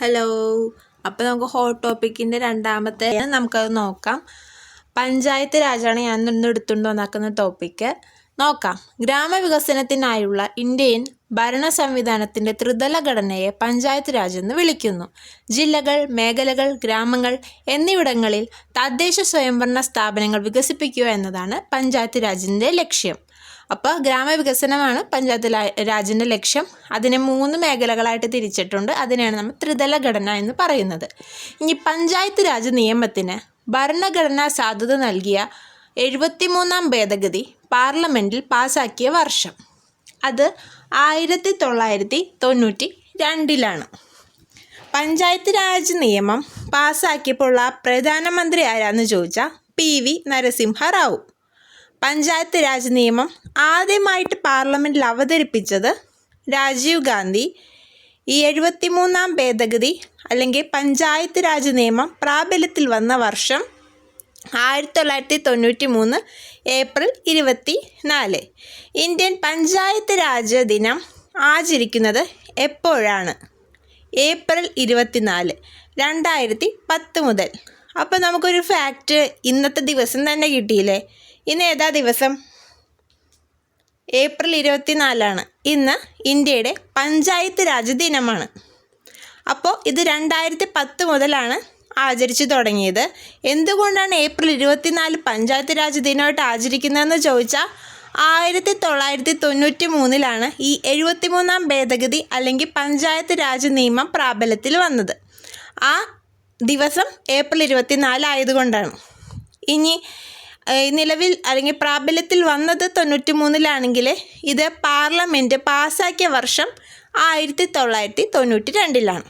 Hello അപ്പോൾ നമുക്ക് hot ടോപ്പിക്കിന്റെ രണ്ടാമത്തെ നമുക്കത് നോക്കാം. പഞ്ചായത്ത് രാജാണ് ഞാൻ ഇന്ന് എടുത്തുകൊണ്ട് വന്നാക്കുന്ന ടോപ്പിക്ക് നോക്കാം. ഗ്രാമവികസനത്തിനായുള്ള ഇന്ത്യൻ ഭരണ സംവിധാനത്തിന്റെ ത്രിതല ഘടനയെ പഞ്ചായത്ത് രാജ് എന്ന് വിളിക്കുന്നു. ജില്ലകൾ മേഖലകൾ ഗ്രാമങ്ങൾ എന്നിവിടങ്ങളിൽ തദ്ദേശ സ്വയംഭരണ സ്ഥാപനങ്ങൾ വികസിപ്പിക്കുക എന്നതാണ് പഞ്ചായത്ത് രാജിന്റെ ലക്ഷ്യം. അപ്പോൾ ഗ്രാമവികസനമാണ് പഞ്ചായത്ത് രാജിന്റെ ലക്ഷ്യം. അതിനെ മൂന്ന് മേഖലകളായിട്ട് തിരിച്ചിട്ടുണ്ട്. അതിനെയാണ് നമ്മൾ ത്രിതല ഘടന എന്ന് പറയുന്നത്. ഇനി പഞ്ചായത്ത് രാജ് നിയമത്തിന് ഭരണഘടനാ സാധുത നൽകിയ എഴുപത്തിമൂന്നാം ഭേദഗതി പാർലമെന്റിൽ പാസാക്കിയ വർഷം. അത് ആയിരത്തി തൊള്ളായിരത്തി തൊണ്ണൂറ്റി രണ്ടിലാണ് പഞ്ചായത്ത് രാജ് നിയമം പാസാക്കിയപ്പോൾ പ്രധാനമന്ത്രി ആരാന്ന് ചോദിച്ചാൽ പി വി നരസിംഹ റാവു. പഞ്ചായത്ത് രാജ് നിയമം ആദ്യമായിട്ട് പാർലമെന്റിൽ അവതരിപ്പിച്ചത് രാജീവ് ഗാന്ധി. ഈ എഴുപത്തിമൂന്നാം ഭേദഗതി അല്ലെങ്കിൽ പഞ്ചായത്ത് രാജ് നിയമം പ്രാബല്യത്തിൽ വന്ന വർഷം ആയിരത്തി തൊള്ളായിരത്തി തൊണ്ണൂറ്റി മൂന്ന് ഏപ്രിൽ ഇരുപത്തി നാല് ഇന്ത്യൻ പഞ്ചായത്ത് രാജ് ദിനം ആചരിക്കുന്നത് എപ്പോഴാണ്? ഏപ്രിൽ ഇരുപത്തിനാല് രണ്ടായിരത്തി പത്ത് മുതൽ. അപ്പോൾ നമുക്കൊരു ഫാക്റ്റ് ഇന്നത്തെ ദിവസം തന്നെ കിട്ടിയില്ലേ? ഇന്ന് ഏതാ ദിവസം? ഏപ്രിൽ ഇരുപത്തിനാലാണ്. ഇന്ന് ഇന്ത്യയുടെ പഞ്ചായത്ത് രാജ് ദിനമാണ്. അപ്പോൾ ഇത് രണ്ടായിരത്തി പത്ത് മുതലാണ് ആചരിച്ചു തുടങ്ങിയത്. എന്തുകൊണ്ടാണ് ഏപ്രിൽ ഇരുപത്തിനാല് പഞ്ചായത്ത് രാജ് ദിനമായിട്ട് ആചരിക്കുന്നതെന്ന് ചോദിച്ചാൽ ആയിരത്തി തൊള്ളായിരത്തി തൊണ്ണൂറ്റി മൂന്നിലാണ് ഈ എഴുപത്തിമൂന്നാം ഭേദഗതി അല്ലെങ്കിൽ പഞ്ചായത്ത് രാജ് നിയമം പ്രാബല്യത്തിൽ വന്നത്. ആ ദിവസം ഏപ്രിൽ ഇരുപത്തിനാല് ആയതുകൊണ്ടാണ്. ഇനി നിലവിൽ അല്ലെങ്കിൽ പ്രാബല്യത്തിൽ വന്നത് തൊണ്ണൂറ്റി മൂന്നിലാണെങ്കിൽ ഇത് പാർലമെന്റ് പാസ്സാക്കിയ വർഷം ആയിരത്തി തൊള്ളായിരത്തി തൊണ്ണൂറ്റി രണ്ടിലാണ്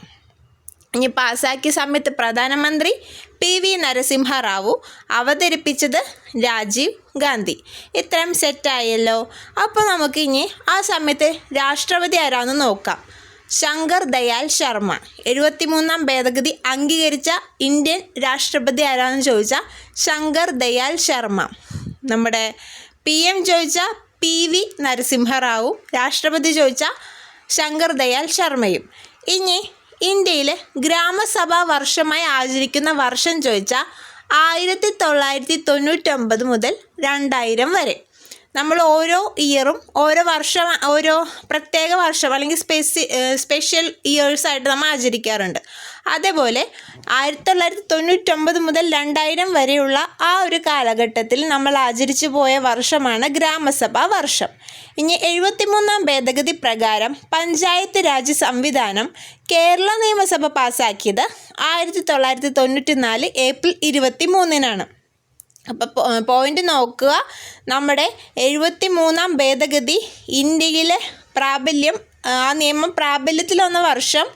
ഇനി പാസ്സാക്കിയ സമയത്ത് പ്രധാനമന്ത്രി പി വി നരസിംഹ റാവു അവതരിപ്പിച്ചത് രാജീവ് ഗാന്ധി. ഇത്രയും സെറ്റായല്ലോ അപ്പോൾ നമുക്ക് ഇനി ആ സമയത്ത് രാഷ്ട്രപതി ആരാന്ന് നോക്കാം. ശങ്കർ ദയാൽ ശർമ്മ. എഴുപത്തിമൂന്നാം ഭേദഗതി അംഗീകരിച്ച ഇന്ത്യൻ രാഷ്ട്രപതി ആരാന്ന് ചോദിച്ചാൽ ശങ്കർ ദയാൽ ശർമ്മ. നമ്മുടെ പി എം ചോദിച്ചാൽ പി വി നരസിംഹറാവു രാഷ്ട്രപതി ചോദിച്ചാൽ ശങ്കർ ദയാൽ ശർമ്മയും. ഇനി ഇന്ത്യയിലെ ഗ്രാമസഭാ വർഷമായി ആചരിക്കുന്ന വർഷം ചോദിച്ചാൽ ആയിരത്തി തൊള്ളായിരത്തി തൊണ്ണൂറ്റൊമ്പത് മുതൽ രണ്ടായിരം വരെ. നമ്മൾ ഓരോ ഇയറും ഓരോ വർഷം ഓരോ പ്രത്യേക വർഷം അല്ലെങ്കിൽ സ്പെസി സ്പെഷ്യൽ ഇയേഴ്സായിട്ട് നമ്മൾ ആചരിക്കാറുണ്ട്. അതേപോലെ ആയിരത്തി തൊള്ളായിരത്തി തൊണ്ണൂറ്റൊമ്പത് മുതൽ രണ്ടായിരം വരെയുള്ള ആ ഒരു കാലഘട്ടത്തിൽ നമ്മൾ ആചരിച്ചു പോയ വർഷമാണ് ഗ്രാമസഭാ വർഷം. ഇനി എഴുപത്തിമൂന്നാം ഭേദഗതി പ്രകാരം പഞ്ചായത്ത് രാജ് സംവിധാനം കേരള നിയമസഭ പാസ്സാക്കിയത് ആയിരത്തി തൊള്ളായിരത്തി തൊണ്ണൂറ്റി നാല് ഏപ്രിൽ ഇരുപത്തി മൂന്നിനാണ് അപ്പോൾ പോയിന്റ് നോക്കുക. നമ്മുടെ എഴുപത്തി മൂന്നാം ഭേദഗതി ഇന്ത്യയിലെ പ്രാബല്യം ആ നിയമം പ്രാബല്യത്തിൽ വന്ന വർഷം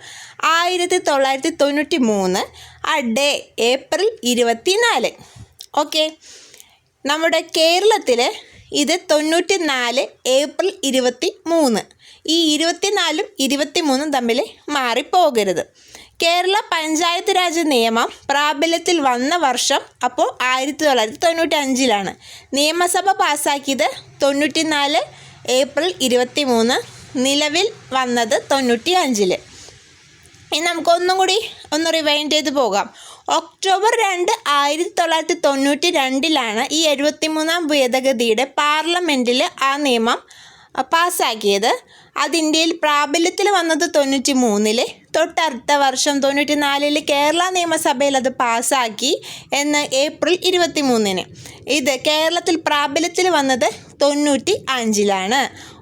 ആയിരത്തി തൊള്ളായിരത്തി തൊണ്ണൂറ്റി മൂന്ന് ആ ഡേ ഏപ്രിൽ ഇരുപത്തി നാല് ഓക്കെ. നമ്മുടെ കേരളത്തിൽ ഇത് തൊണ്ണൂറ്റി നാല് ഏപ്രിൽ ഇരുപത്തി മൂന്ന് ഈ ഇരുപത്തിനാലും ഇരുപത്തി മൂന്നും തമ്മിൽ മാറിപ്പോകരുത്. കേരള പഞ്ചായത്ത് രാജ് നിയമം പ്രാബല്യത്തിൽ വന്ന വർഷം അപ്പോൾ ആയിരത്തി തൊള്ളായിരത്തി തൊണ്ണൂറ്റി അഞ്ചിലാണ് നിയമസഭ പാസ്സാക്കിയത് തൊണ്ണൂറ്റി നാല് ഏപ്രിൽ ഇരുപത്തി മൂന്ന് നിലവിൽ വന്നത് തൊണ്ണൂറ്റി അഞ്ചിൽ ഇനി നമുക്ക് ഒന്നും കൂടി ഒന്ന് റിവൈൻഡ് ചെയ്ത് പോകാം. ഒക്ടോബർ രണ്ട് ആയിരത്തി തൊള്ളായിരത്തി തൊണ്ണൂറ്റി രണ്ടിലാണ് ഈ എഴുപത്തിമൂന്നാം ഭേദഗതിയുടെ പാർലമെന്റിൽ ആ നിയമം പാസ്സാക്കിയത് അത് ഇന്ത്യയിൽ പ്രാബല്യത്തിൽ വന്നത് തൊണ്ണൂറ്റി മൂന്നിൽ തൊട്ടടുത്ത വർഷം തൊണ്ണൂറ്റി നാലിൽ കേരള നിയമസഭയിൽ അത് പാസ്സാക്കി എന്ന് ഏപ്രിൽ ഇരുപത്തി മൂന്നിന് ഇത് കേരളത്തിൽ പ്രാബല്യത്തിൽ വന്നത് തൊണ്ണൂറ്റി അഞ്ചിലാണ്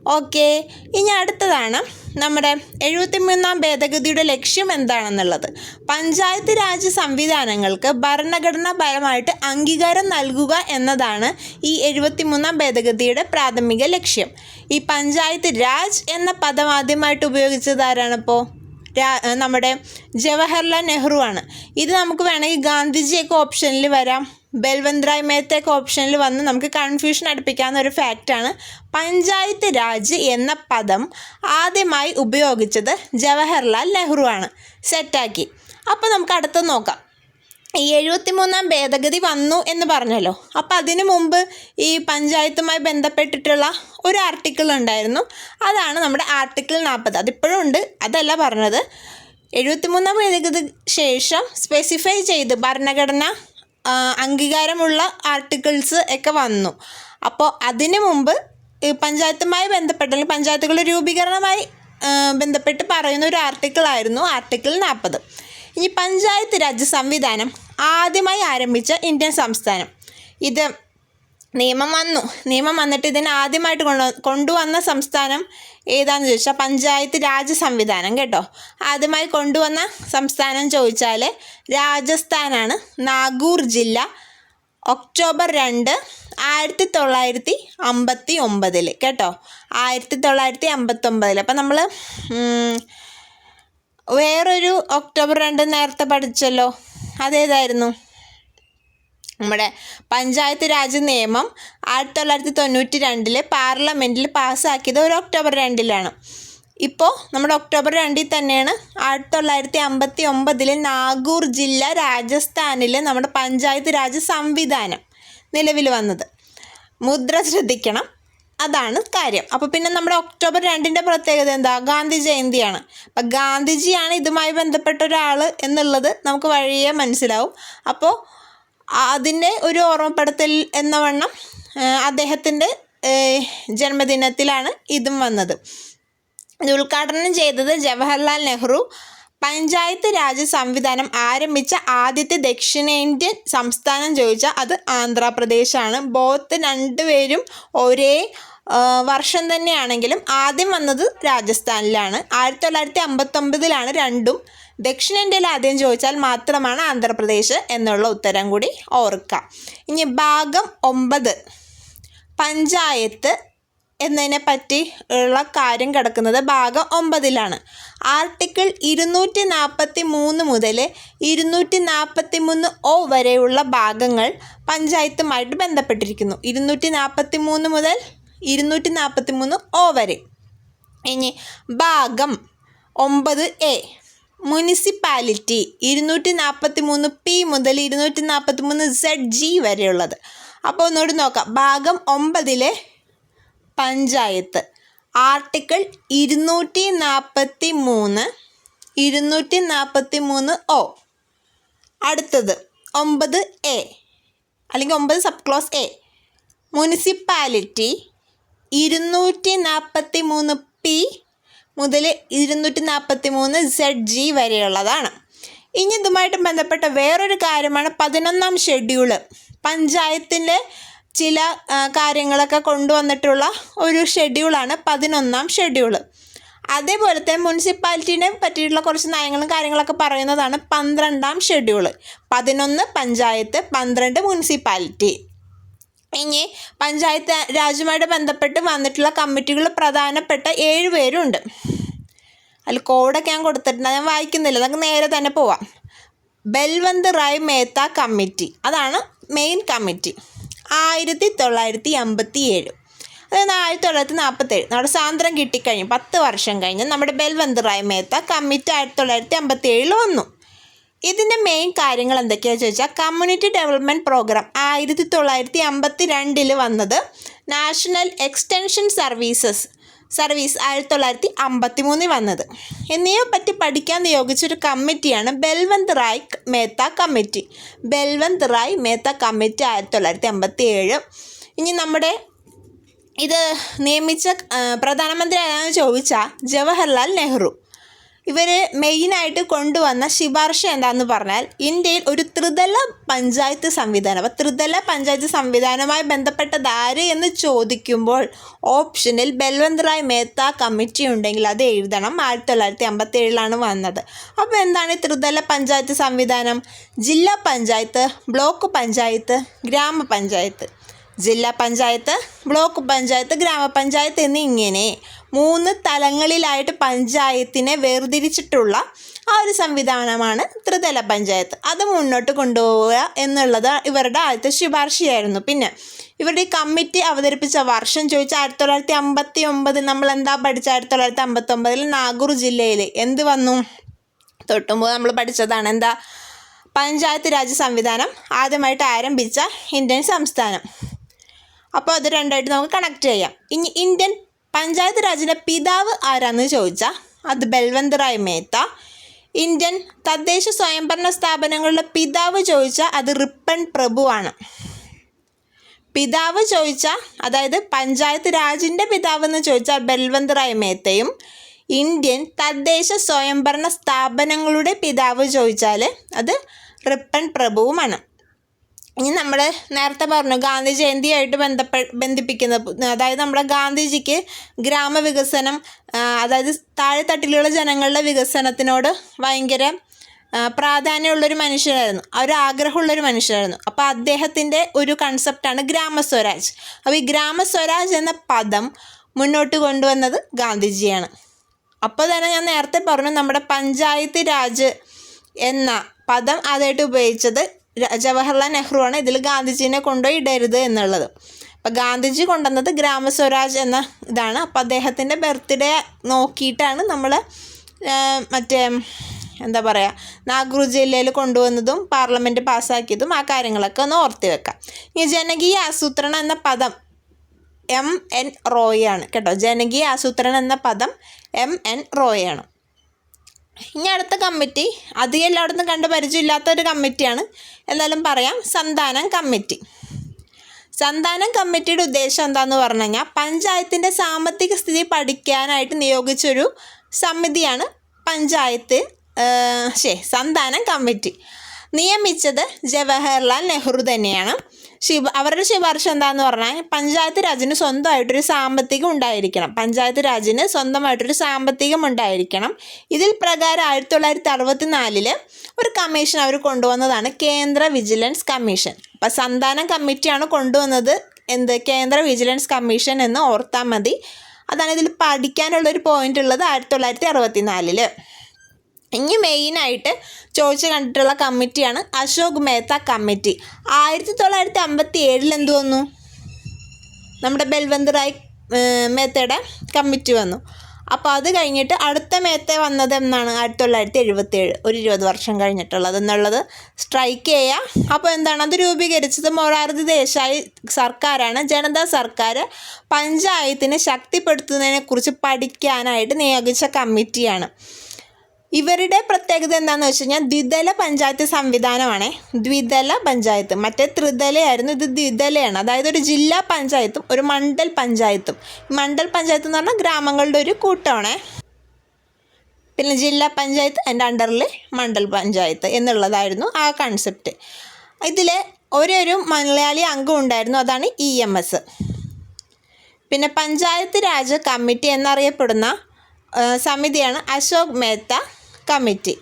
ഓക്കെ ഇനി അടുത്തതാണ് നമ്മുടെ എഴുപത്തിമൂന്നാം ഭേദഗതിയുടെ ലക്ഷ്യം എന്താണെന്നുള്ളത്. പഞ്ചായത്ത് രാജ് സംവിധാനങ്ങൾക്ക് ഭരണഘടനാപരമായിട്ട് അംഗീകാരം നൽകുക എന്നതാണ് ഈ എഴുപത്തിമൂന്നാം ഭേദഗതിയുടെ പ്രാഥമിക ലക്ഷ്യം. ഈ പഞ്ചായത്ത് രാജ് എന്ന പദം ആദ്യമായിട്ട് ഉപയോഗിച്ചത് ആരാണിപ്പോൾ നമ്മുടെ ജവഹർലാൽ നെഹ്റു ആണ്. ഇത് നമുക്ക് വേണമെങ്കിൽ ഗാന്ധിജിയൊക്കെ ഓപ്ഷനിൽ വരാം. ബൽവന്ത് റായ് മേത്തയൊക്കെ ഓപ്ഷനിൽ വന്ന് നമുക്ക് കൺഫ്യൂഷൻ അടുപ്പിക്കാവുന്ന ഒരു ഫാക്റ്റാണ് പഞ്ചായത്ത് രാജ് എന്ന പദം ആദ്യമായി ഉപയോഗിച്ചത് ജവഹർലാൽ നെഹ്റു ആണ്. സെറ്റാക്കി അപ്പോൾ നമുക്ക് അടുത്ത് നോക്കാം. ഈ എഴുപത്തിമൂന്നാം ഭേദഗതി വന്നു എന്ന് പറഞ്ഞല്ലോ. അപ്പം അതിനു മുമ്പ് ഈ പഞ്ചായത്തുമായി ബന്ധപ്പെട്ടിട്ടുള്ള ഒരു ആർട്ടിക്കിൾ ഉണ്ടായിരുന്നു. അതാണ് നമ്മുടെ ആർട്ടിക്കിൾ നാൽപ്പത് അതിപ്പോഴും ഉണ്ട്. അതല്ല പറഞ്ഞത്. എഴുപത്തിമൂന്നാം ഭേദഗതി ശേഷം സ്പെസിഫൈ ചെയ്ത് ഭരണഘടന അംഗീകാരമുള്ള ആർട്ടിക്കിൾസ് ഒക്കെ വന്നു. അപ്പോൾ അതിനു മുമ്പ് പഞ്ചായത്തുമായി ബന്ധപ്പെട്ട അല്ലെങ്കിൽ പഞ്ചായത്തുകളുടെ രൂപീകരണമായി ബന്ധപ്പെട്ട് പറയുന്ന ഒരു ആർട്ടിക്കിൾ ആയിരുന്നു ആർട്ടിക്കിൾ നാൽപ്പത് ഇനി പഞ്ചായത്ത് രാജ് സംവിധാനം ആദ്യമായി ആരംഭിച്ച ഇന്ത്യൻ സംസ്ഥാനം. ഇത് നിയമം വന്നു. നിയമം വന്നിട്ട് ഇതിനെ ആദ്യമായിട്ട് കൊണ്ടു കൊണ്ടുവന്ന സംസ്ഥാനം ഏതാണെന്ന് ചോദിച്ചാൽ പഞ്ചായത്ത് രാജ് സംവിധാനം കേട്ടോ. ആദ്യമായി കൊണ്ടുവന്ന സംസ്ഥാനം ചോദിച്ചാൽ രാജസ്ഥാനാണ്. നാഗൂർ ജില്ല ഒക്ടോബർ രണ്ട് ആയിരത്തി തൊള്ളായിരത്തി അമ്പത്തി ഒമ്പതിൽ കേട്ടോ. ആയിരത്തി തൊള്ളായിരത്തി അമ്പത്തൊമ്പതിൽ അപ്പം നമ്മൾ വേറൊരു ഒക്ടോബർ രണ്ട് നേരത്തെ പഠിച്ചല്ലോ. അതേതായിരുന്നു? നമ്മുടെ പഞ്ചായത്ത് രാജ് നിയമം ആയിരത്തി തൊള്ളായിരത്തി തൊണ്ണൂറ്റി രണ്ടിൽ പാർലമെന്റിൽ പാസ്സാക്കിയത് ഒരു ഒക്ടോബർ രണ്ടിലാണ്. ഇപ്പോൾ നമ്മുടെ ഒക്ടോബർ രണ്ടിൽ തന്നെയാണ് ആയിരത്തി തൊള്ളായിരത്തി അമ്പത്തി ഒമ്പതിൽ നാഗൂർ ജില്ല രാജസ്ഥാനിൽ നമ്മുടെ പഞ്ചായത്ത് രാജ് സംവിധാനം നിലവിൽ വന്നത്. മുദ്ര ശ്രദ്ധിക്കണം. അതാണ് കാര്യം. അപ്പോൾ പിന്നെ നമ്മുടെ ഒക്ടോബർ രണ്ടിന്റെ പ്രത്യേകത എന്താ? ഗാന്ധി ജയന്തിയാണ്. അപ്പം ഗാന്ധിജിയാണ് ഇതുമായി ബന്ധപ്പെട്ട ഒരാൾ എന്നുള്ളത് നമുക്ക് വഴിയെ മനസ്സിലാവും. അപ്പോൾ അതിന്റെ ഒരു ഓർമ്മപ്പെടുത്തൽ എന്ന വണ്ണം അദ്ദേഹത്തിന്റെ ജന്മദിനത്തിലാണ് ഇതും വന്നത്. ഇത് ഉദ്ഘാടനം ചെയ്തത് ജവഹർലാൽ നെഹ്റു. പഞ്ചായത്ത് രാജ് സംവിധാനം ആരംഭിച്ച ആദ്യത്തെ ദക്ഷിണേന്ത്യൻ സംസ്ഥാനം ചോദിച്ചാൽ അത് ആന്ധ്രാപ്രദേശാണ്. ബോത്ത് രണ്ടുപേരും ഒരേ വർഷം തന്നെയാണെങ്കിലും ആദ്യം വന്നത് രാജസ്ഥാനിലാണ്. ആയിരത്തി തൊള്ളായിരത്തി അമ്പത്തൊമ്പതിലാണ് രണ്ടും. ദക്ഷിണേന്ത്യയിൽ ആദ്യം ചോദിച്ചാൽ മാത്രമാണ് ആന്ധ്രാപ്രദേശ് എന്നുള്ള ഉത്തരം കൂടി ഓർക്കാം. ഇനി ഭാഗം ഒമ്പത്. പഞ്ചായത്ത് എന്നതിനെ പറ്റി ഉള്ള കാര്യം കിടക്കുന്നത് ഭാഗം ഒമ്പതിലാണ്. ആർട്ടിക്കിൾ ഇരുന്നൂറ്റി നാൽപ്പത്തി മൂന്ന് മുതൽ ഇരുന്നൂറ്റി നാൽപ്പത്തി മൂന്ന് ഒ വരെയുള്ള ഭാഗങ്ങൾ പഞ്ചായത്തുമായിട്ട് ബന്ധപ്പെട്ടിരിക്കുന്നു. ഇരുന്നൂറ്റി നാൽപ്പത്തി മൂന്ന് മുതൽ ഇരുന്നൂറ്റി നാൽപ്പത്തി മൂന്ന് വരെ ഇനി ഭാഗം ഒമ്പത് എ. മുനിസിപ്പാലിറ്റി ഇരുന്നൂറ്റി നാൽപ്പത്തി മൂന്ന് പി മുതൽ ഇരുന്നൂറ്റി നാൽപ്പത്തി മൂന്ന് സെഡ് ജി വരെയുള്ളത്. അപ്പോൾ ഒന്നുകൂടി നോക്കാം. ഭാഗം ഒമ്പതിലെ പഞ്ചായത്ത്. ആർട്ടിക്കിൾ ഇരുന്നൂറ്റി നാൽപ്പത്തി മൂന്ന് ഇരുന്നൂറ്റി നാൽപ്പത്തി മൂന്ന് ഒ അടുത്തത് ഒമ്പത് എ. അല്ലെങ്കിൽ ഒമ്പത് സബ് ക്ലോസ് എ. മുനിസിപ്പാലിറ്റി ഇരുന്നൂറ്റി നാൽപ്പത്തി മൂന്ന് പി മുതൽ ഇരുന്നൂറ്റി നാൽപ്പത്തി മൂന്ന് സെഡ് ജി വരെയുള്ളതാണ്. ഇനി ഇതുമായിട്ട് ബന്ധപ്പെട്ട വേറൊരു കാര്യമാണ് പതിനൊന്നാം ഷെഡ്യൂൾ. പഞ്ചായത്തിന്റെ ചില കാര്യങ്ങളൊക്കെ കൊണ്ടുവന്നിട്ടുള്ള ഒരു ഷെഡ്യൂളാണ് പതിനൊന്നാം ഷെഡ്യൂൾ. അതേപോലെ തന്നെ മുനിസിപ്പാലിറ്റീനെ പറ്റിയിട്ടുള്ള കുറച്ച് നയങ്ങളും കാര്യങ്ങളൊക്കെ പറയുന്നതാണ് പന്ത്രണ്ടാം ഷെഡ്യൂൾ. പതിനൊന്ന് പഞ്ചായത്ത് പന്ത്രണ്ട് മുനിസിപ്പാലിറ്റി. ഇനി പഞ്ചായത്ത് രാജുമായിട്ട് ബന്ധപ്പെട്ട് വന്നിട്ടുള്ള കമ്മിറ്റികൾ പ്രധാനപ്പെട്ട ഏഴ് പേരുണ്ട്. അതിൽ കോഡൊക്കെ ഞാൻ കൊടുത്തിട്ടുണ്ട്. ഞാൻ വായിക്കുന്നില്ല. നമുക്ക് നേരെ തന്നെ പോവാം. ബൽവന്ത് റായ് മേത്ത കമ്മിറ്റി. അതാണ് മെയിൻ കമ്മിറ്റി. ആയിരത്തി തൊള്ളായിരത്തി അമ്പത്തി ഏഴ് അതായത് ആയിരത്തി തൊള്ളായിരത്തി നാൽപ്പത്തേഴ് നമ്മുടെ സ്വാതന്ത്ര്യം കിട്ടിക്കഴിഞ്ഞു. പത്ത് വർഷം കഴിഞ്ഞ് നമ്മുടെ ബൽവന്ത് റായ് മേത്ത കമ്മിറ്റി ആയിരത്തി തൊള്ളായിരത്തി അമ്പത്തി ഏഴിൽ വന്നു. ഇതിന്റെ മെയിൻ കാര്യങ്ങൾ എന്തൊക്കെയാണെന്ന് ചോദിച്ചാൽ കമ്മ്യൂണിറ്റി ഡെവലപ്മെന്റ് പ്രോഗ്രാം ആയിരത്തി തൊള്ളായിരത്തി അമ്പത്തി രണ്ടിൽ വന്നത് നാഷണൽ എക്സ്റ്റൻഷൻ സർവീസസ് സർവീസ് ആയിരത്തി തൊള്ളായിരത്തി അമ്പത്തി മൂന്നിൽ വന്നത്. എന്നിവയെ പറ്റി പഠിക്കാൻ നിയോഗിച്ചൊരു കമ്മിറ്റിയാണ് ബെൽവന്ത് റായ് മേത്ത കമ്മിറ്റി. ബെൽവന്ത് റായ് മേത്ത കമ്മിറ്റി ആയിരത്തി തൊള്ളായിരത്തി അമ്പത്തി ഏഴ് ഇനി നമ്മുടെ ഇത് നിയമിച്ച പ്രധാനമന്ത്രി ആരാണെന്ന് ചോദിച്ചാൽ ജവഹർലാൽ നെഹ്റു. ഇവർ മെയിനായിട്ട് കൊണ്ടുവന്ന ശുപാർശ എന്താണെന്ന് പറഞ്ഞാൽ ഇന്ത്യയിൽ ഒരു ത്രിതല പഞ്ചായത്ത് സംവിധാനം. അപ്പോൾ ത്രിതല പഞ്ചായത്ത് സംവിധാനവുമായി ബന്ധപ്പെട്ടത് ആര് എന്ന് ചോദിക്കുമ്പോൾ ഓപ്ഷനിൽ ബൽവന്ത് റായ് മേത്ത കമ്മിറ്റി ഉണ്ടെങ്കിൽ അത് എഴുതണം. ആയിരത്തി തൊള്ളായിരത്തി അമ്പത്തി ഏഴിലാണ് വന്നത്. അപ്പോൾ എന്താണ് ഈ ത്രിതല പഞ്ചായത്ത് സംവിധാനം? ജില്ലാ പഞ്ചായത്ത് ബ്ലോക്ക് പഞ്ചായത്ത് ഗ്രാമപഞ്ചായത്ത് ജില്ലാ പഞ്ചായത്ത് ബ്ലോക്ക് പഞ്ചായത്ത് ഗ്രാമപഞ്ചായത്ത് എന്നിങ്ങനെ മൂന്ന് തലങ്ങളിലായിട്ട് പഞ്ചായത്തിനെ വേർതിരിച്ചിട്ടുള്ള ആ ഒരു സംവിധാനമാണ് ത്രിതല പഞ്ചായത്ത്. അത് മുന്നോട്ട് കൊണ്ടുപോവുക എന്നുള്ളത് ഇവരുടെ ആദ്യത്തെ ശുപാർശയായിരുന്നു. പിന്നെ ഇവരുടെ ഈ കമ്മിറ്റി അവതരിപ്പിച്ച വർഷം ചോദിച്ചാൽ ആയിരത്തി തൊള്ളായിരത്തി അമ്പത്തി ഒമ്പത് നമ്മൾ എന്താ പഠിച്ച ആയിരത്തി തൊള്ളായിരത്തി അമ്പത്തി ഒമ്പതിൽ നാഗൂർ ജില്ലയിൽ എന്ത് വന്നു? തൊട്ടുമ്പോൾ നമ്മൾ പഠിച്ചതാണ് എന്താ? പഞ്ചായത്ത് രാജ് സംവിധാനം ആദ്യമായിട്ട് ആരംഭിച്ച ഇന്ത്യൻ സംസ്ഥാനം. അപ്പോൾ അത് രണ്ടായിട്ട് നമുക്ക് കണക്ട് ചെയ്യാം. ഇനി ഇന്ത്യൻ പഞ്ചായത്ത് രാജിന്റെ പിതാവ് ആരാന്ന് ചോദിച്ചാൽ അത് ബൽവന്ത് റായ് മേത്ത. ഇന്ത്യൻ തദ്ദേശ സ്വയംഭരണ സ്ഥാപനങ്ങളുടെ പിതാവ് ചോദിച്ചാൽ അത് റിപ്പൺ പ്രഭുവാണ് പിതാവ് ചോദിച്ചാൽ അതായത് പഞ്ചായത്ത് രാജിന്റെ പിതാവ് എന്ന് ചോദിച്ചാൽ ബൽവന്ത് റായ് മേത്തയും. ഇന്ത്യൻ തദ്ദേശ സ്വയംഭരണ സ്ഥാപനങ്ങളുടെ പിതാവ് ചോദിച്ചാൽ അത് റിപ്പൺ പ്രഭുവുമാണ്. ഇനി നമ്മൾ നേരത്തെ പറഞ്ഞു ഗാന്ധി ജയന്തിയായിട്ട് ബന്ധപ്പെ ബന്ധിപ്പിക്കുന്ന അതായത് നമ്മുടെ ഗാന്ധിജിക്ക് ഗ്രാമവികസനം അതായത് താഴെത്തട്ടിലുള്ള ജനങ്ങളുടെ വികസനത്തിനോട് ഭയങ്കര പ്രാധാന്യമുള്ളൊരു മനുഷ്യനായിരുന്നു. ഒരു ആഗ്രഹമുള്ളൊരു മനുഷ്യനായിരുന്നു. അപ്പോൾ അദ്ദേഹത്തിന്റെ ഒരു കൺസെപ്റ്റാണ് ഗ്രാമസ്വരാജ്. അപ്പോൾ ഈ ഗ്രാമസ്വരാജ് എന്ന പദം മുന്നോട്ട് കൊണ്ടുവന്നത് ഗാന്ധിജിയാണ്. അപ്പോൾ തന്നെ ഞാൻ നേരത്തെ പറഞ്ഞു നമ്മുടെ പഞ്ചായത്ത് രാജ് എന്ന പദം ആദ്യമായിട്ട് ഉപയോഗിച്ചത് ജവഹർലാൽ നെഹ്റു ആണ് ഇതിൽ ഗാന്ധിജീനെ കൊണ്ടുപോയി ഇടരുത് എന്നുള്ളത്. അപ്പോൾ ഗാന്ധിജി കൊണ്ടുവന്നത് ഗ്രാമസ്വരാജ് എന്ന ഇതാണ്. അപ്പോൾ അദ്ദേഹത്തിന്റെ ബർത്ത്ഡേ നോക്കിയിട്ടാണ് നമ്മൾ മറ്റേ എന്താ പറയുക നാഗ്പൂർ ജില്ലയിൽ കൊണ്ടുവന്നതും പാർലമെന്റ് പാസ്സാക്കിയതും ആ കാര്യങ്ങളൊക്കെ ഒന്ന് ഓർത്തി വെക്കാം. ഈ ജനകീയ ആസൂത്രണം എന്ന പദം എം എൻ റോയാണ് കേട്ടോ ജനകീയ ആസൂത്രണം എന്ന പദം എം എൻ റോയാണ് ഇനി അടുത്ത കമ്മിറ്റി. അധികം എല്ലായിടത്തും കണ്ട് പരിചയമില്ലാത്ത ഒരു കമ്മിറ്റിയാണ്. എന്നാലും പറയാം. സന്താനം കമ്മിറ്റി. സന്താനം കമ്മിറ്റിയുടെ ഉദ്ദേശം എന്താണെന്ന് പറഞ്ഞു കഴിഞ്ഞാൽ പഞ്ചായത്തിന്റെ സാമ്പത്തിക സ്ഥിതി പഠിക്കാനായിട്ട് നിയോഗിച്ചൊരു സമിതിയാണ് പഞ്ചായത്ത് ശേ സന്താനം കമ്മിറ്റി. നിയമിച്ചത് ജവഹർലാൽ നെഹ്റു തന്നെയാണ്. ശിവ അവരുടെ ശുപാർശ എന്താന്ന് പറഞ്ഞാൽ പഞ്ചായത്ത് രാജിന് സ്വന്തമായിട്ടൊരു സാമ്പത്തികം ഉണ്ടായിരിക്കണം. പഞ്ചായത്ത് രാജിന് സ്വന്തമായിട്ടൊരു സാമ്പത്തികം ഉണ്ടായിരിക്കണം. ഇതിൽ പ്രകാരം ആയിരത്തി തൊള്ളായിരത്തി അറുപത്തി നാലിൽ ഒരു കമ്മീഷൻ അവർ കൊണ്ടുവന്നതാണ് കേന്ദ്ര വിജിലൻസ് കമ്മീഷൻ. അപ്പം സന്താനം കമ്മിറ്റിയാണ് കൊണ്ടുവന്നത് എന്ത്? കേന്ദ്ര വിജിലൻസ് കമ്മീഷൻ എന്ന് ഓർത്താൽ മതി. അതാണ് ഇതിൽ പഠിക്കാനുള്ളൊരു പോയിന്റ് ഉള്ളത് ആയിരത്തി തൊള്ളായിരത്തി അറുപത്തി നാലിൽ ഇനി മെയിനായിട്ട് ചോദിച്ചു കണ്ടിട്ടുള്ള കമ്മിറ്റിയാണ് അശോക് മേത്ത കമ്മിറ്റി. ആയിരത്തി തൊള്ളായിരത്തി അമ്പത്തി ഏഴിൽ എന്ത് വന്നു? നമ്മുടെ ബൽവന്ത് റായ് മേത്തയുടെ കമ്മിറ്റി വന്നു. അപ്പോൾ അത് കഴിഞ്ഞിട്ട് അടുത്ത മേത്ത വന്നത് എന്നാണ് ആയിരത്തി തൊള്ളായിരത്തി എഴുപത്തി ഏഴ് ഒരു ഇരുപത് വർഷം കഴിഞ്ഞിട്ടുള്ളത് എന്നുള്ളത് സ്ട്രൈക്ക് ചെയ്യുക അപ്പോൾ എന്താണ്? അത് രൂപീകരിച്ചത് മൊറാർജി ദേശായി സർക്കാരാണ്. ജനതാ സർക്കാർ പഞ്ചായത്തിനെ ശക്തിപ്പെടുത്തുന്നതിനെക്കുറിച്ച് പഠിക്കാനായിട്ട് നിയോഗിച്ച കമ്മിറ്റിയാണ്. ഇവരുടെ പ്രത്യേകത എന്താണെന്ന് വെച്ച് കഴിഞ്ഞാൽ ദ്വിതല പഞ്ചായത്ത് സംവിധാനമാണ്. ദ്വിതല പഞ്ചായത്ത്. മറ്റേ ത്രിതലയായിരുന്നു ഇത് ദ്വിതലയാണ്. അതായത് ഒരു ജില്ലാ പഞ്ചായത്തും ഒരു മണ്ഡൽ പഞ്ചായത്തും. മണ്ഡൽ പഞ്ചായത്ത് എന്ന് പറഞ്ഞാൽ ഗ്രാമങ്ങളുടെ ഒരു കൂട്ടമാണേ. പിന്നെ ജില്ലാ പഞ്ചായത്ത് അതിന്റെ അണ്ടറിൽ മണ്ഡൽ പഞ്ചായത്ത് എന്നുള്ളതായിരുന്നു ആ കൺസെപ്റ്റ് ഇതിൽ ഒരേ ഒരു മലയാളി അംഗം ഉണ്ടായിരുന്നു അതാണ് ഇ എം എസ്. പിന്നെ പഞ്ചായത്ത് രാജ് കമ്മിറ്റി എന്നറിയപ്പെടുന്ന സമിതിയാണ് അശോക് മേത്ത. കമ്മിറ്റി.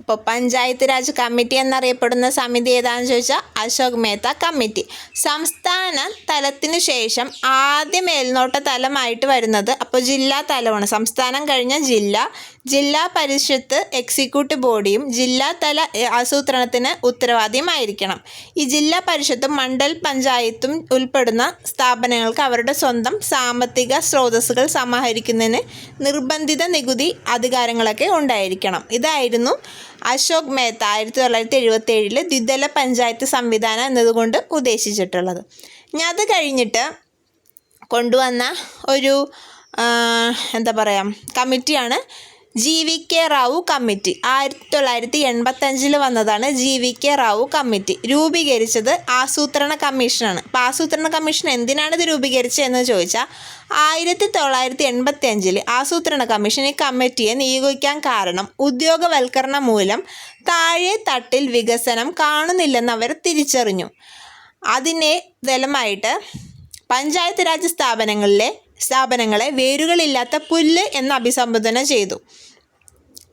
അപ്പോൾ പഞ്ചായത്ത് രാജ് കമ്മിറ്റി എന്നറിയപ്പെടുന്ന സമിതി ഏതാണെന്ന് ചോദിച്ചാൽ അശോക് മേത്ത കമ്മിറ്റി. സംസ്ഥാന തലത്തിനു ശേഷം ആദ്യ മേൽനോട്ട തലമായിട്ട് വരുന്നത് അപ്പോൾ ജില്ലാ തലമാണ്. സംസ്ഥാനം കഴിഞ്ഞ ജില്ല ജില്ലാ പരിഷത്ത് എക്സിക്യൂട്ടീവ് ബോഡിയും ജില്ലാ തല എ, ആസൂത്രണത്തിന് ഉത്തരവാദിയുമായിരിക്കണം. ഈ ജില്ലാ പരിഷത്തും മണ്ഡൽ പഞ്ചായത്തും ഉൾപ്പെടുന്ന സ്ഥാപനങ്ങൾക്ക് അവരുടെ സ്വന്തം സാമ്പത്തിക സ്രോതസ്സുകൾ സമാഹരിക്കുന്നതിന് നിർബന്ധിത നികുതി അധികാരങ്ങളൊക്കെ ഉണ്ടായിരിക്കണം. ഇതായിരുന്നു അശോക് മേത്ത ആയിരത്തി തൊള്ളായിരത്തി എഴുപത്തി ഏഴിൽ ദ്വിതല പഞ്ചായത്ത് സംവിധാനം എന്നതുകൊണ്ട് ഉദ്ദേശിച്ചിട്ടുള്ളത്. ഇനി അത് കഴിഞ്ഞിട്ട് കൊണ്ടുവന്ന ഒരു എന്താ പറയുക കമ്മിറ്റിയാണ് G V K Rao committee ആയിരത്തി തൊള്ളായിരത്തി എൺപത്തഞ്ചിൽ വന്നതാണ് G V K Rao committee രൂപീകരിച്ചത് ആസൂത്രണ കമ്മീഷനാണ്. അപ്പോൾ ആസൂത്രണ കമ്മീഷൻ എന്തിനാണ് ഇത് രൂപീകരിച്ചത് എന്ന് ചോദിച്ചാൽ ആയിരത്തി തൊള്ളായിരത്തി എൺപത്തി അഞ്ചിൽ ആസൂത്രണ കമ്മീഷൻ ഈ കമ്മിറ്റിയെ നിയോഗിക്കാൻ കാരണം ഉദ്യോഗവൽക്കരണം മൂലം താഴെ തട്ടിൽ വികസനം കാണുന്നില്ലെന്ന് അവർ തിരിച്ചറിഞ്ഞു. അതിനെ ഫലമായിട്ട് പഞ്ചായത്ത് രാജ് സ്ഥാപനങ്ങളിലെ സ്ഥാപനങ്ങളെ വേരുകളില്ലാത്ത പുല്ല് എന്ന് അഭിസംബോധന ചെയ്തു.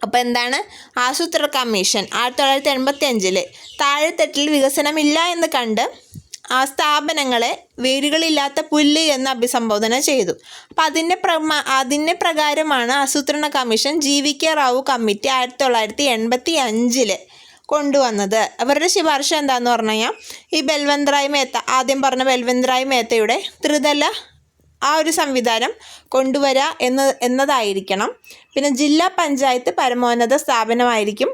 അപ്പോൾ എന്താണ്? ആസൂത്രണ കമ്മീഷൻ ആയിരത്തി തൊള്ളായിരത്തി എൺപത്തി അഞ്ചിൽ താഴെത്തട്ടിൽ വികസനമില്ല എന്ന് കണ്ട് ആ സ്ഥാപനങ്ങളെ വേരുകളില്ലാത്ത പുല്ല് എന്ന് അഭിസംബോധന ചെയ്തു. അപ്പം അതിന്റെ പ്രമ അതിന്റെ പ്രകാരമാണ് ആസൂത്രണ commission G V K Rao committee ആയിരത്തി തൊള്ളായിരത്തി എൺപത്തി അഞ്ചിൽ കൊണ്ടുവന്നത്. അവരുടെ ശുപാർശ എന്താന്ന് പറഞ്ഞു കഴിഞ്ഞാൽ ഈ ബൽവന്ത് റായ് മേത്ത ആദ്യം പറഞ്ഞ ബൽവന്ത് റായ് മേത്തയുടെ ത്രിതല ആ ഒരു സംവിധാനം കൊണ്ടുവരിക എന്ന് എന്നതായിരിക്കണം. പിന്നെ ജില്ലാ പഞ്ചായത്ത് പരമോന്നത സ്ഥാപനമായിരിക്കും.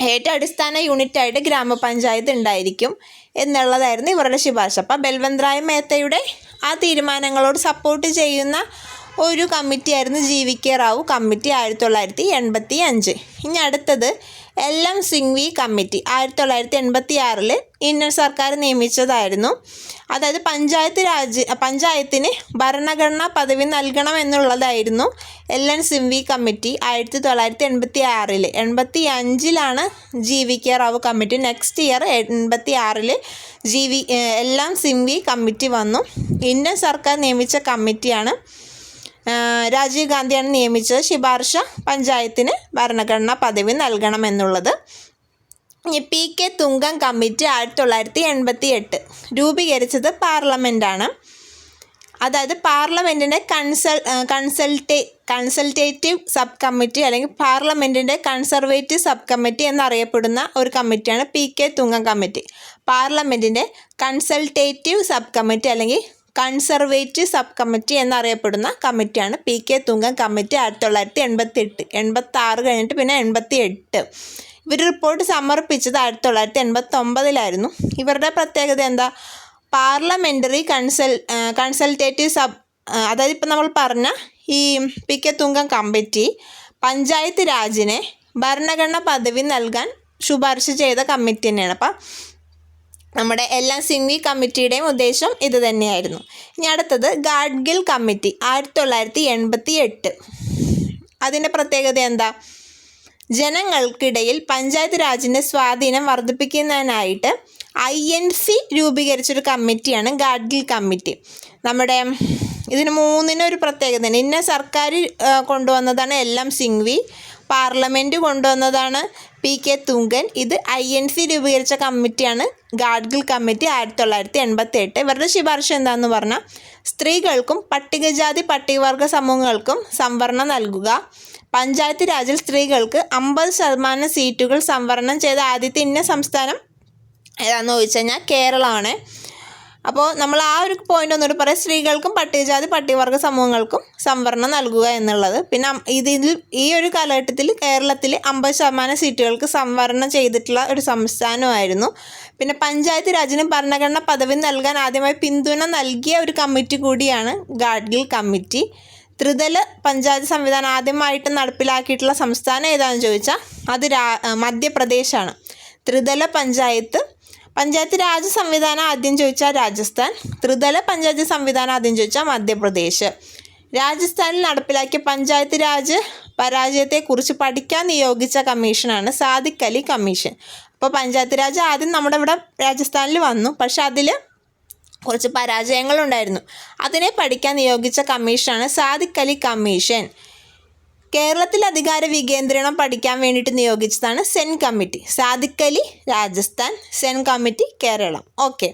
ഏറ്റവും അടിസ്ഥാന യൂണിറ്റായിട്ട് ഗ്രാമപഞ്ചായത്ത് ഉണ്ടായിരിക്കും എന്നുള്ളതായിരുന്നു ഇവരുടെ ശുപാർശ. അപ്പം ബൽവന്ത്രായ മേത്തയുടെ ആ തീരുമാനങ്ങളോട് സപ്പോർട്ട് ചെയ്യുന്ന ഒരു കമ്മിറ്റിയായിരുന്നു G V K Rao. Committee ആയിരത്തി തൊള്ളായിരത്തി എൺപത്തി അഞ്ച്. ഇനി അടുത്തത് എൽ എം സിംഗ്വി കമ്മിറ്റി. ആയിരത്തി തൊള്ളായിരത്തി എൺപത്തി ആറിൽ ഇന്ത്യൻ സർക്കാർ നിയമിച്ചതായിരുന്നു. അതായത് പഞ്ചായത്ത് രാജ് പഞ്ചായത്തിന് ഭരണഘടനാ പദവി നൽകണം എന്നുള്ളതായിരുന്നു എൽ എൻ സിംവി കമ്മിറ്റി. ആയിരത്തി തൊള്ളായിരത്തി എൺപത്തി ആറിൽ എൺപത്തി അഞ്ചിലാണ് G V K Rao committee. Next year എൺപത്തി ആറിൽ G V L Singhvi committee വന്നു. ഇന്ത്യൻ സർക്കാർ നിയമിച്ച കമ്മിറ്റിയാണ് രാജീവ് ഗാന്ധിയാണ് നിയമിച്ചത് ശുപാർശ പഞ്ചായത്തിന് ഭരണഘടനാ പദവി നൽകണമെന്നുള്ളത്. ഇനി പി കെ തുങ്കം കമ്മിറ്റി ആയിരത്തി തൊള്ളായിരത്തി എൺപത്തി എട്ട് രൂപീകരിച്ചത് പാർലമെന്റാണ് അതായത് പാർലമെന്റിന്റെ consul consulta consultative sub committee അല്ലെങ്കിൽ പാർലമെന്റിന്റെ കൺസർവേറ്റീവ് സബ് കമ്മിറ്റി എന്നറിയപ്പെടുന്ന ഒരു കമ്മിറ്റിയാണ് പി കെ തുങ്കം കമ്മിറ്റി. പാർലമെന്റിന്റെ കൺസൾട്ടേറ്റീവ് സബ് കമ്മിറ്റി അല്ലെങ്കിൽ കൺസർവേറ്റീവ് സബ് കമ്മിറ്റി എന്നറിയപ്പെടുന്ന കമ്മിറ്റിയാണ് പി കെ തുങ്കൻ കമ്മിറ്റി ആയിരത്തി തൊള്ളായിരത്തി എൺപത്തി എട്ട് എൺപത്തി ആറ് കഴിഞ്ഞിട്ട് പിന്നെ എൺപത്തി എട്ട് ഇവർ റിപ്പോർട്ട് സമർപ്പിച്ചത് ആയിരത്തി തൊള്ളായിരത്തി എൺപത്തി ഒമ്പതിലായിരുന്നു ഇവരുടെ പ്രത്യേകത എന്താ? പാർലമെന്ററി കൺസൽ കൺസൾട്ടേറ്റീവ് സബ് അതായത് ഇപ്പം നമ്മൾ പറഞ്ഞ ഈ P K Thungon committee panchayat രാജിനെ ഭരണഘടനാ പദവി നൽകാൻ ശുപാർശ ചെയ്ത കമ്മിറ്റി തന്നെയാണ്. അപ്പം നമ്മുടെ എല്ലാ സിംഗ്വി കമ്മിറ്റിയുടെയും ഉദ്ദേശം ഇത് തന്നെയായിരുന്നു. ഇനി അടുത്തത് ഗാഡ്ഗിൽ കമ്മിറ്റി ആയിരത്തി തൊള്ളായിരത്തി എൺപത്തി എട്ട് അതിന്റെ പ്രത്യേകത എന്താ? ജനങ്ങൾക്കിടയിൽ പഞ്ചായത്ത് രാജിന്റെ സ്വാധീനം വർദ്ധിപ്പിക്കുന്നതിനായിട്ട് ഐ എൻ സി രൂപീകരിച്ചൊരു കമ്മിറ്റിയാണ് ഗാഡ്ഗിൽ കമ്മിറ്റി. നമ്മുടെ ഇതിന് മൂന്നിനൊരു പ്രത്യേകത ഇന്ന സർക്കാർ കൊണ്ടുവന്നതാണ് എല്ലാം സിംഗ്വി പാർലമെന്റ് കൊണ്ടുവന്നതാണ് പി കെ തുങ്കൻ. ഇത് ഐ എൻ സി രൂപീകരിച്ച കമ്മിറ്റിയാണ് ഗാഡ്ഗിൽ കമ്മിറ്റി ആയിരത്തി തൊള്ളായിരത്തി എൺപത്തി എട്ട് ഇവരുടെ ശുപാർശ എന്താണെന്ന് പറഞ്ഞാൽ സ്ത്രീകൾക്കും പട്ടികജാതി പട്ടികവർഗ സമൂഹങ്ങൾക്കും സംവരണം നൽകുക. പഞ്ചായത്ത് രാജിൽ സ്ത്രീകൾക്ക് അമ്പത് ശതമാനം സീറ്റുകൾ സംവരണം ചെയ്ത ആദ്യത്തെ ഇന്ന സംസ്ഥാനം ഏതാണെന്ന് ചോദിച്ചു കഴിഞ്ഞാൽ കേരളമാണ്. അപ്പോൾ നമ്മൾ ആ ഒരു പോയിന്റ് ഒന്നുകൂടി പറയാം. സ്ത്രീകൾക്കും പട്ടികജാതി പട്ടികവർഗ സമൂഹങ്ങൾക്കും സംവരണം നൽകുക എന്നുള്ളത്. പിന്നെ ഇതിൽ ഈ ഒരു കാലഘട്ടത്തിൽ കേരളത്തിൽ അമ്പത് ശതമാനം സീറ്റുകൾക്ക് സംവരണം ചെയ്തിട്ടുള്ള ഒരു സംസ്ഥാനമായിരുന്നു. പിന്നെ പഞ്ചായത്ത് രാജിന് ഭരണഘടന പദവി നൽകാൻ ആദ്യമായി പിന്തുണ നൽകിയ ഒരു കമ്മിറ്റി കൂടിയാണ് ഗാഡ്ഗിൽ കമ്മിറ്റി. ത്രിതല പഞ്ചായത്ത് സംവിധാനം ആദ്യമായിട്ട് നടപ്പിലാക്കിയിട്ടുള്ള സംസ്ഥാനം ഏതാണെന്ന് ചോദിച്ചാൽ അത് മധ്യപ്രദേശാണ്. ത്രിതല പഞ്ചായത്ത് പഞ്ചായത്ത് രാജ് സംവിധാനം ആദ്യം ചോദിച്ചാൽ രാജസ്ഥാൻ ത്രിതല പഞ്ചായത്ത് സംവിധാനം ആദ്യം ചോദിച്ചാൽ മധ്യപ്രദേശ്. രാജസ്ഥാനിൽ നടപ്പിലാക്കിയ പഞ്ചായത്ത് രാജ് പരാജയത്തെക്കുറിച്ച് പഠിക്കാൻ നിയോഗിച്ച കമ്മീഷനാണ് സാദിഖ് അലി കമ്മീഷൻ. അപ്പോൾ പഞ്ചായത്ത് രാജ് ആദ്യം നമ്മുടെ ഇവിടെ രാജസ്ഥാനിൽ വന്നു. പക്ഷെ അതിൽ കുറച്ച് പരാജയങ്ങളുണ്ടായിരുന്നു. അതിനെ പഠിക്കാൻ നിയോഗിച്ച കമ്മീഷനാണ് സാദിഖ് അലി കമ്മീഷൻ. കേരളത്തിൽ അധികാര വികേന്ദ്രീകരണം പഠിക്കാൻ വേണ്ടിയിട്ട് നിയോഗിച്ചതാണ് Sen committee. Sadiq Ali Rajasthan Sen committee Keralam. Okay.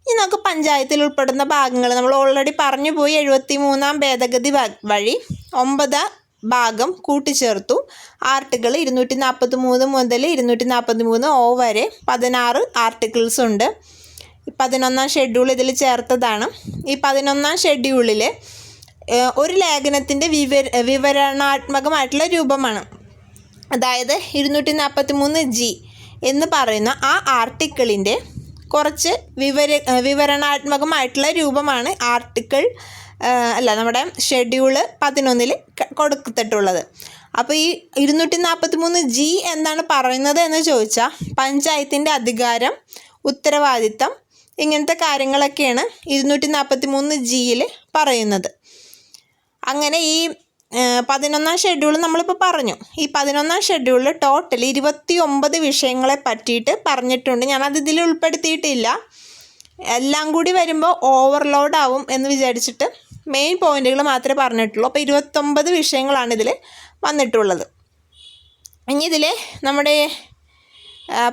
ഇനി നമുക്ക് പഞ്ചായത്തിൽ ഉൾപ്പെടുന്ന ഭാഗങ്ങൾ. നമ്മൾ ഓൾറെഡി പറഞ്ഞു പോയി എഴുപത്തി മൂന്നാം ഭേദഗതി വഴി ഒമ്പത് ഭാഗം കൂട്ടിച്ചേർത്തു. ആർട്ടിക്കിൾ ഇരുന്നൂറ്റി നാൽപ്പത്തി മൂന്ന് മുതൽ ഇരുന്നൂറ്റി നാൽപ്പത്തി മൂന്ന് ഓ വരെ പതിനാറ് ആർട്ടിക്കിൾസ് ഉണ്ട്. പതിനൊന്നാം ഷെഡ്യൂൾ ഇതിൽ ചേർത്തതാണ്. ഈ പതിനൊന്നാം ഷെഡ്യൂളിൽ ഒരു ലേഖനത്തിന്റെ വിവര വിവരണാത്മകമായിട്ടുള്ള രൂപമാണ്. അതായത് ഇരുന്നൂറ്റി നാൽപ്പത്തി മൂന്ന് ജി എന്ന് പറയുന്ന ആ ആർട്ടിക്കിളിന്റെ കുറച്ച് വിവര വിവരണാത്മകമായിട്ടുള്ള രൂപമാണ് ആർട്ടിക്കിൾ അല്ല നമ്മുടെ ഷെഡ്യൂൾ പതിനൊന്നിൽ കൊടുത്തിട്ടുള്ളത്. അപ്പോൾ ഈ ഇരുന്നൂറ്റി നാൽപ്പത്തി മൂന്ന് ജി എന്താണ് പറയുന്നത് എന്ന് ചോദിച്ചാൽ പഞ്ചായത്തിന്റെ അധികാരം ഉത്തരവാദിത്തം ഇങ്ങനത്തെ കാര്യങ്ങളൊക്കെയാണ് ഇരുന്നൂറ്റി നാൽപ്പത്തി മൂന്ന് ജിയിൽ പറയുന്നത്. അങ്ങനെ ഈ പതിനൊന്നാം ഷെഡ്യൂൾ നമ്മളിപ്പോൾ പറഞ്ഞു. ഈ പതിനൊന്നാം ഷെഡ്യൂളിൽ ടോട്ടൽ ഇരുപത്തി ഒമ്പത് വിഷയങ്ങളെ പറ്റിയിട്ട് പറഞ്ഞിട്ടുണ്ട്. ഞാനത് ഇതിൽ ഉൾപ്പെടുത്തിയിട്ടില്ല. എല്ലാം കൂടി വരുമ്പോൾ ഓവർലോഡ് ആവും എന്ന് വിചാരിച്ചിട്ട് മെയിൻ പോയിന്റുകൾ മാത്രമേ പറഞ്ഞിട്ടുള്ളൂ. അപ്പോൾ ഇരുപത്തൊമ്പത് വിഷയങ്ങളാണ് ഇതിൽ വന്നിട്ടുള്ളത്. ഇനി ഇതിൽ നമ്മുടെ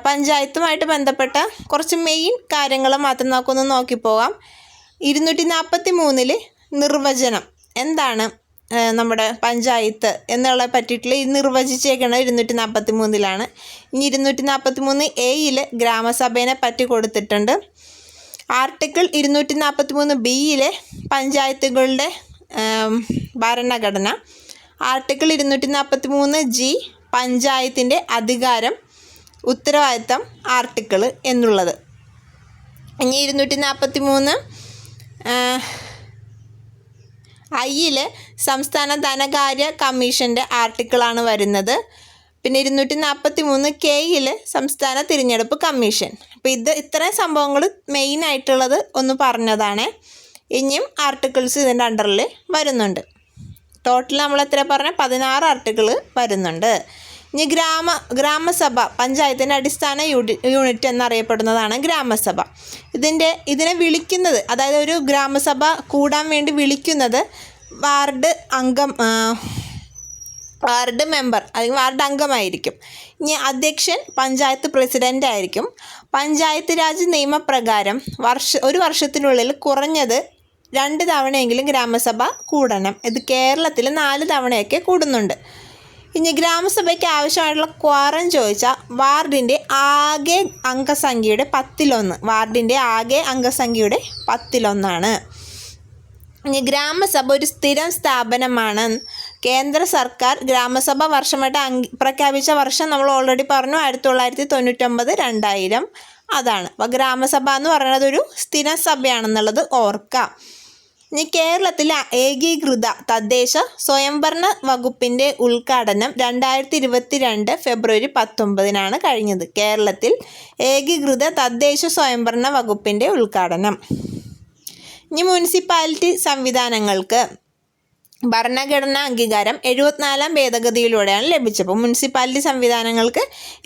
പഞ്ചായത്തുമായിട്ട് ബന്ധപ്പെട്ട കുറച്ച് മെയിൻ കാര്യങ്ങൾ മാത്രം നമുക്കൊന്ന് നോക്കിപ്പോകാം. ഇരുന്നൂറ്റി നാൽപ്പത്തി മൂന്നിൽ നിർവചനം. എന്താണ് നമ്മുടെ പഞ്ചായത്ത് എന്നുള്ള പറ്റിയിട്ടുള്ള ഈ നിർവചിച്ചേക്കുന്നത് ഇരുന്നൂറ്റി നാൽപ്പത്തി മൂന്നിലാണ് ഇനി ഇരുന്നൂറ്റി നാൽപ്പത്തി മൂന്ന് എയിൽ ഗ്രാമസഭേനെ പറ്റി കൊടുത്തിട്ടുണ്ട്. ആർട്ടിക്കിൾ ഇരുന്നൂറ്റി നാൽപ്പത്തി മൂന്ന് ബിയിലെ പഞ്ചായത്തുകളുടെ ഭരണഘടന. ആർട്ടിക്കിൾ ഇരുന്നൂറ്റി നാൽപ്പത്തി മൂന്ന് ജി പഞ്ചായത്തിന്റെ അധികാരം ഉത്തരവാദിത്തം ആർട്ടിക്കിൾ എന്നുള്ളത്. ഇനി ഇരുന്നൂറ്റി നാൽപ്പത്തി മൂന്ന് ഐയിൽ സംസ്ഥാന ധനകാര്യ കമ്മീഷന്റെ ആർട്ടിക്കിളാണ് വരുന്നത്. പിന്നെ ഇരുന്നൂറ്റി നാൽപ്പത്തി മൂന്ന് കെയിൽ സംസ്ഥാന തിരഞ്ഞെടുപ്പ് കമ്മീഷൻ. അപ്പോൾ ഇത് ഇത്രയും സംഭവങ്ങൾ മെയിൻ ആയിട്ടുള്ളത് ഒന്ന് പറഞ്ഞതാണ്. ഇനിയും ആർട്ടിക്കിൾസ് ഇതിന്റെ അണ്ടറിൽ വരുന്നുണ്ട്. ടോട്ടൽ നമ്മൾ എത്ര പറഞ്ഞ? പതിനാറ് ആർട്ടിക്കിൾ വരുന്നുണ്ട്. ഇനി ഗ്രാമ ഗ്രാമസഭ പഞ്ചായത്തിന്റെ അടിസ്ഥാന യൂണി യൂണിറ്റ് എന്നറിയപ്പെടുന്നതാണ് ഗ്രാമസഭ. ഇതിന്റെ ഇതിനെ വിളിക്കുന്നത് അതായത് ഒരു ഗ്രാമസഭ കൂടാൻ വേണ്ടി വിളിക്കുന്നത് വാർഡ് അംഗം വാർഡ് മെമ്പർ അല്ലെങ്കിൽ വാർഡ് അംഗമായിരിക്കും. ഇനി അധ്യക്ഷൻ പഞ്ചായത്ത് പ്രസിഡന്റ് ആയിരിക്കും. പഞ്ചായത്ത് രാജ് നിയമപ്രകാരം വർഷ ഒരു വർഷത്തിനുള്ളിൽ കുറഞ്ഞത് രണ്ട് തവണയെങ്കിലും ഗ്രാമസഭ കൂടണം. ഇത് കേരളത്തിൽ നാല് തവണയൊക്കെ കൂടുന്നുണ്ട്. ഇനി ഗ്രാമസഭയ്ക്ക് ആവശ്യമായിട്ടുള്ള ക്വാറം ചോദിച്ചാൽ വാർഡിന്റെ ആകെ അംഗസംഖ്യയുടെ പത്തിലൊന്ന്. വാർഡിന്റെ ആകെ അംഗസംഖ്യയുടെ പത്തിലൊന്നാണ്. ഇനി ഗ്രാമസഭ ഒരു സ്ഥിരം സ്ഥാപനമാണ്. കേന്ദ്ര സർക്കാർ ഗ്രാമസഭ വർഷമായിട്ട് അംഗീ പ്രഖ്യാപിച്ച വർഷം നമ്മൾ ഓൾറെഡി പറഞ്ഞു. ആയിരത്തി തൊള്ളായിരത്തി തൊണ്ണൂറ്റൊമ്പത് രണ്ടായിരം. അതാണ്. അപ്പോൾ ഗ്രാമസഭ എന്ന് പറയുന്നത് ഒരു സ്ഥിരം സഭയാണെന്നുള്ളത് ഓർക്കാം. ഇനി കേരളത്തിലെ ഏകീകൃത തദ്ദേശ സ്വയംഭരണ വകുപ്പിന്റെ ഉദ്ഘാടനം രണ്ടായിരത്തി ഇരുപത്തി രണ്ട് ഫെബ്രുവരി പത്തൊമ്പതിനാണ് കഴിഞ്ഞത്. കേരളത്തിൽ ഏകീകൃത തദ്ദേശ സ്വയംഭരണ വകുപ്പിന്റെ ഉദ്ഘാടനം. ഇനി മുനിസിപ്പാലിറ്റി സംവിധാനങ്ങൾക്ക് ഭരണഘടനാ അംഗീകാരം എഴുപത്തിനാലാം ഭേദഗതിയിലൂടെയാണ് ലഭിച്ചത്. അപ്പോൾ മുനിസിപ്പാലിറ്റി സംവിധാനങ്ങൾക്ക്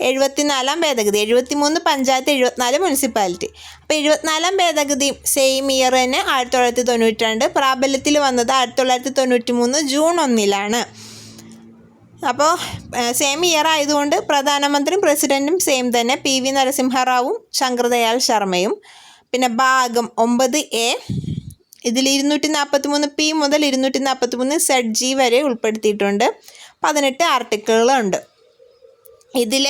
എഴുപത്തിനാലാം ഭേദഗതി എഴുപത്തിമൂന്ന് പഞ്ചായത്ത് എഴുപത്തിനാല് മുനിസിപ്പാലിറ്റി. അപ്പോൾ എഴുപത്തിനാലാം ഭേദഗതി സെയിം ഇയർ തന്നെ ആയിരത്തി തൊള്ളായിരത്തി തൊണ്ണൂറ്റി രണ്ട് പ്രാബല്യത്തിൽ വന്നത് ആയിരത്തി തൊള്ളായിരത്തി തൊണ്ണൂറ്റി മൂന്ന് ജൂൺ ഒന്നിലാണ്. അപ്പോൾ സെയിം ഇയർ ആയതുകൊണ്ട് പ്രധാനമന്ത്രിയും പ്രസിഡന്റും സെയിം തന്നെ പി വി നരസിംഹറാവും ശങ്കർദയാൽ ശർമ്മയും. പിന്നെ ഭാഗം ഒമ്പത് എ ഇതിൽ ഇരുന്നൂറ്റി നാൽപ്പത്തി മൂന്ന് പി മുതൽ ഇരുന്നൂറ്റി നാൽപ്പത്തി മൂന്ന് സെഡ് ജി വരെ ഉൾപ്പെടുത്തിയിട്ടുണ്ട്. പതിനെട്ട് ആർട്ടിക്കിളുകളുണ്ട്. ഇതിൽ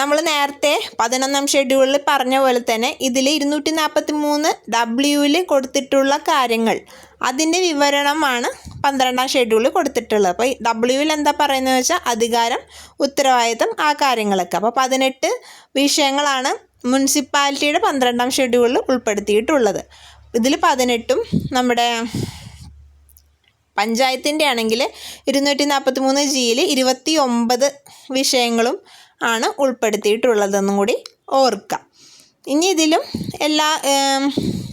നമ്മൾ നേരത്തെ പതിനൊന്നാം ഷെഡ്യൂളിൽ പറഞ്ഞ പോലെ തന്നെ ഇതിൽ ഇരുന്നൂറ്റി നാൽപ്പത്തി മൂന്ന് ഡബ്ല്യൂവിൽ കൊടുത്തിട്ടുള്ള കാര്യങ്ങൾ. അതിന്റെ വിവരണമാണ് പന്ത്രണ്ടാം ഷെഡ്യൂളിൽ കൊടുത്തിട്ടുള്ളത്. അപ്പോൾ ഡബ്ല്യൂവിൽ എന്താ പറയുന്നത് വെച്ചാൽ അധികാരം ഉത്തരവാദിത്തം ആ കാര്യങ്ങളൊക്കെ. അപ്പോൾ പതിനെട്ട് വിഷയങ്ങളാണ് മുനിസിപ്പാലിറ്റിയുടെ പന്ത്രണ്ടാം ഷെഡ്യൂളിൽ ഉൾപ്പെടുത്തിയിട്ടുള്ളത്. ഇതിൽ പതിനെട്ടും നമ്മുടെ പഞ്ചായത്തിന്റെ ആണെങ്കിൽ ഇരുന്നൂറ്റി നാൽപ്പത്തി മൂന്ന് ജിയിൽ ഇരുപത്തി ഒമ്പത് വിഷയങ്ങളും ആണ് ഉൾപ്പെടുത്തിയിട്ടുള്ളതെന്നും കൂടി ഓർക്കാം. ഇനി ഇതിലും എല്ലാ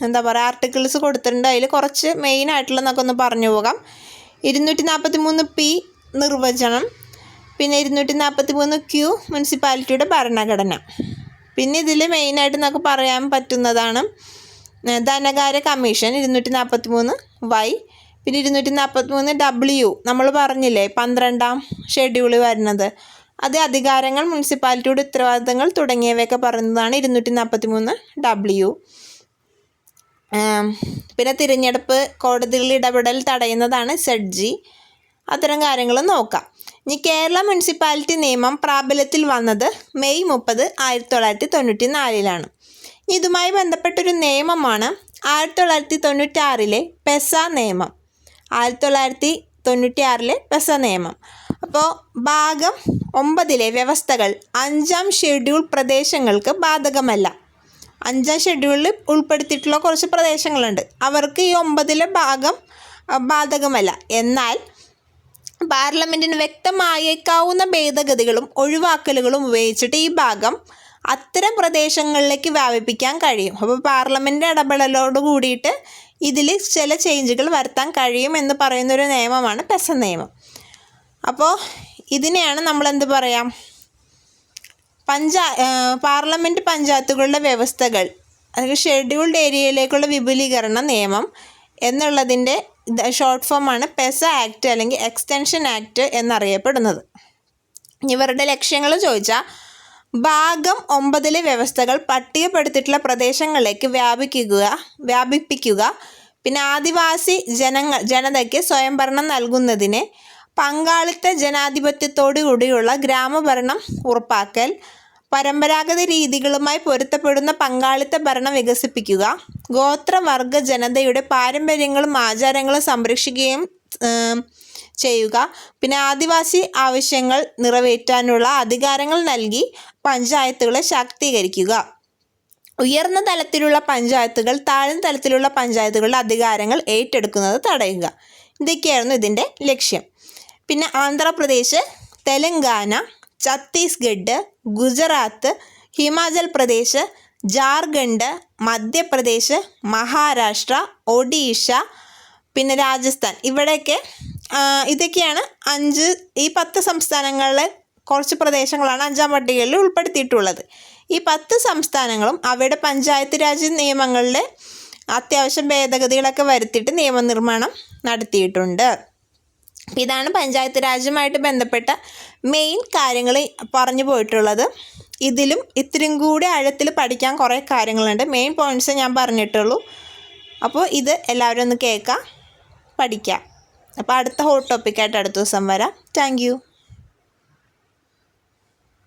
എന്താ പറയുക ആർട്ടിക്കിൾസ് കൊടുത്തിട്ടുണ്ട്. അതിൽ കുറച്ച് മെയിൻ ആയിട്ടുള്ളതെന്നൊക്കെ ഒന്ന് പറഞ്ഞു പോകാം. ഇരുന്നൂറ്റി നാൽപ്പത്തി മൂന്ന് പി നിർവചനം പിന്നെ ഇരുന്നൂറ്റി നാൽപ്പത്തി മൂന്ന് ക്യു മുനിസിപ്പാലിറ്റിയുടെ ഭരണഘടന. പിന്നെ ഇതിൽ മെയിനായിട്ട് നമുക്ക് പറയാൻ പറ്റുന്നതാണ് ധനകാര്യ കമ്മീഷൻ ഇരുന്നൂറ്റി നാൽപ്പത്തി മൂന്ന് വൈ പിന്നെ ഇരുന്നൂറ്റി നാൽപ്പത്തി മൂന്ന് ഡബ്ല്യു. നമ്മൾ പറഞ്ഞില്ലേ പന്ത്രണ്ടാം ഷെഡ്യൂൾ വരുന്നത്. അത് അധികാരങ്ങൾ മുനിസിപ്പാലിറ്റിയുടെ ഉത്തരവാദിത്തങ്ങൾ തുടങ്ങിയവയൊക്കെ പറയുന്നതാണ് ഇരുന്നൂറ്റി നാൽപ്പത്തി മൂന്ന് ഡബ്ല്യു പിന്നെ തിരഞ്ഞെടുപ്പ് കോടതികളിൽ ഇടപെടൽ തടയുന്നതാണ് സെഡ് ജി അത്തരം കാര്യങ്ങൾ നോക്കാം. ഇനി കേരള മുനിസിപ്പാലിറ്റി നിയമം പ്രാബല്യത്തിൽ വന്നത് മെയ് മുപ്പത് ആയിരത്തി തൊള്ളായിരത്തി തൊണ്ണൂറ്റി നാലിലാണ് ഇതുമായി ബന്ധപ്പെട്ടൊരു നിയമമാണ് ആയിരത്തി തൊള്ളായിരത്തി തൊണ്ണൂറ്റി ആറിലെ പെസ നിയമം. ആയിരത്തി തൊള്ളായിരത്തി തൊണ്ണൂറ്റി ആറിലെ പെസ നിയമം. അപ്പോൾ ഭാഗം ഒമ്പതിലെ വ്യവസ്ഥകൾ അഞ്ചാം ഷെഡ്യൂൾ പ്രദേശങ്ങൾക്ക് ബാധകമല്ല. അഞ്ചാം ഷെഡ്യൂളിൽ ഉൾപ്പെടുത്തിയിട്ടുള്ള കുറച്ച് പ്രദേശങ്ങളുണ്ട്. അവർക്ക് ഈ ഒമ്പതിലെ ഭാഗം ബാധകമല്ല. എന്നാൽ പാർലമെന്റിന് വ്യക്തമായേക്കാവുന്ന ഭേദഗതികളും ഒഴിവാക്കലുകളും ഉപയോഗിച്ചിട്ട് ഈ ഭാഗം അത്തരം പ്രദേശങ്ങളിലേക്ക് വ്യാപിപ്പിക്കാൻ കഴിയും. അപ്പോൾ പാർലമെന്റ് ഇടപെടലോട് കൂടിയിട്ട് ഇതിൽ ചില ചേഞ്ചുകൾ വരുത്താൻ കഴിയും എന്ന് പറയുന്നൊരു നിയമമാണ് പെസ നിയമം. അപ്പോൾ ഇതിനെയാണ് നമ്മൾ എന്ത് പറയാം? പഞ്ചാ പാർലമെന്റ് പഞ്ചായത്തുകളുടെ വ്യവസ്ഥകൾ അല്ലെങ്കിൽ ഷെഡ്യൂൾഡ് ഏരിയയിലേക്കുള്ള വിപുലീകരണ നിയമം എന്നുള്ളതിന്റെ ഷോർട്ട് ഫോമാണ് പെസ ആക്ട് അല്ലെങ്കിൽ എക്സ്റ്റൻഷൻ ആക്ട് എന്നറിയപ്പെടുന്നത്. ഇവരുടെ ലക്ഷ്യങ്ങൾ ചോദിച്ചാൽ ഭാഗം ഒമ്പതിലെ വ്യവസ്ഥകൾ പട്ടികപ്പെടുത്തിയിട്ടുള്ള പ്രദേശങ്ങളിലേക്ക് വ്യാപിക്കുക വ്യാപിപ്പിക്കുക. പിന്നെ ആദിവാസി ജനങ്ങൾ ജനതയ്ക്ക് സ്വയംഭരണം നൽകുന്നതിന് പങ്കാളിത്ത ജനാധിപത്യത്തോടു കൂടിയുള്ള ഗ്രാമഭരണം ഉറപ്പാക്കൽ പരമ്പരാഗത രീതികളുമായി പൊരുത്തപ്പെടുന്ന പങ്കാളിത്ത ഭരണം വികസിപ്പിക്കുക ഗോത്രവർഗ ജനതയുടെ പാരമ്പര്യങ്ങളും ആചാരങ്ങളും സംരക്ഷിക്കുകയും ചെയ്യുക. പിന്നെ ആദിവാസി ആവശ്യങ്ങൾ നിറവേറ്റാനുള്ള അധികാരങ്ങൾ നൽകി പഞ്ചായത്തുകളെ ശാക്തീകരിക്കുക. ഉയർന്ന തലത്തിലുള്ള പഞ്ചായത്തുകൾ താഴ്ന്ന തലത്തിലുള്ള പഞ്ചായത്തുകളുടെ അധികാരങ്ങൾ ഏറ്റെടുക്കുന്നത് തടയുക. ഇതൊക്കെയായിരുന്നു ഇതിന്റെ ലക്ഷ്യം. പിന്നെ ആന്ധ്രാപ്രദേശ് തെലങ്കാന ഛത്തീസ്ഗഡ് ഗുജറാത്ത് ഹിമാചൽ പ്രദേശ് ജാർഖണ്ഡ് മധ്യപ്രദേശ് മഹാരാഷ്ട്ര ഒഡീഷ പിന്നെ രാജസ്ഥാൻ. ഇവിടെയൊക്കെ ഇതൊക്കെയാണ് അഞ്ച് ഈ പത്ത് സംസ്ഥാനങ്ങളിലെ കുറച്ച് പ്രദേശങ്ങളാണ് അഞ്ചാം പട്ടികയിൽ ഉൾപ്പെടുത്തിയിട്ടുള്ളത്. ഈ പത്ത് സംസ്ഥാനങ്ങളും അവയുടെ പഞ്ചായത്ത് രാജ് നിയമങ്ങളിലെ അത്യാവശ്യം ഭേദഗതികളൊക്കെ വരുത്തിയിട്ട് നിയമനിർമ്മാണം നടത്തിയിട്ടുണ്ട്. ഇതാണ് പഞ്ചായത്ത് രാജുമായിട്ട് ബന്ധപ്പെട്ട മെയിൻ കാര്യങ്ങൾ പറഞ്ഞു പോയിട്ടുള്ളത്. ഇതിലും ഇത്രയും കൂടി ആഴത്തിൽ പഠിക്കാൻ കുറേ കാര്യങ്ങളുണ്ട്. മെയിൻ പോയിന്റ്സ് ഞാൻ പറഞ്ഞിട്ടുള്ളൂ. അപ്പോൾ ഇത് എല്ലാവരും ഒന്ന് കേൾക്കാം പഠിക്കാം. അപ്പോൾ അടുത്ത ഹോട്ട് ടോപ്പിക്കായിട്ട് അടുത്ത ദിവസം വരാം. താങ്ക്